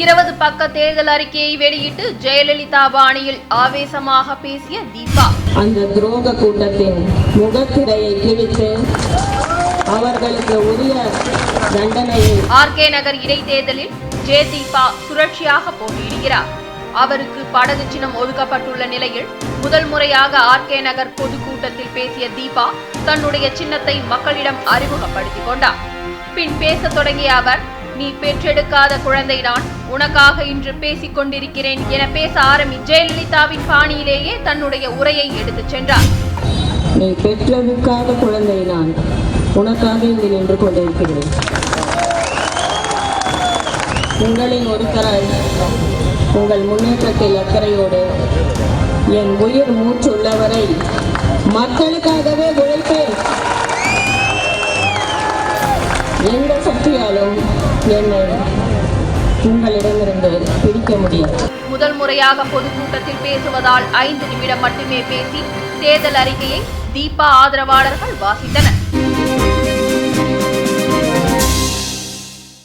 இருபது பக்க தேர்தல் அறிக்கையை வெளியிட்டு ஜெயலலிதா பாணியில் ஆவேசமாக பேசிய தீபா. அந்த துரோக கூட்டத்தின் முகத்திரையை கிழித்து அவர்களுக்கு உரிய தண்டனையை ஆர்கே நகர் இடைத்தேர்தலில் ஜே தீபா சுழற்சியாக போட்டியிடுகிறார். அவருக்கு படகு சின்னம் ஒதுக்கப்பட்டுள்ள நிலையில் முதல் முறையாக ஆர்கே நகர் பொதுக்கூட்டத்தில் பேசிய தீபா தன்னுடைய சின்னத்தை மக்களிடம் அறிமுகப்படுத்திக் கொண்டார். பின் பேசத் தொடங்கிய அவர் நீ பெற்றெடுக்காத குழந்தைதான் உனக்காக இன்று பேசிக் கொண்டிருக்கிறேன் என பேச ஆரம்பி ஜெயலலிதாவின் பாணியிலேயே தன்னுடைய உரையை எடுத்துச் சென்றார். நீ பெற்றெடுக்காத குழந்தை நான். உனக்காக இங்கு நின்று கொண்டிருக்கிறேன். உங்களின் ஒருத்தராய் உங்கள் முன்னேற்றத்தில் அக்கறையோடு என் உயிர் மூச்சுள்ளவரை மக்களுக்காகவே உழைப்பேன். எந்த சக்தியாலும் என்னை உங்களிடமிருந்து பிரிக்க முடியும். முதல் முறையாக பொதுக்கூட்டத்தில் பேசுவதால் ஐந்து நிமிடம் மட்டுமே பேசி தேர்தல் அறிக்கையை தீபா ஆதரவாளர்கள் வாசித்தனர்.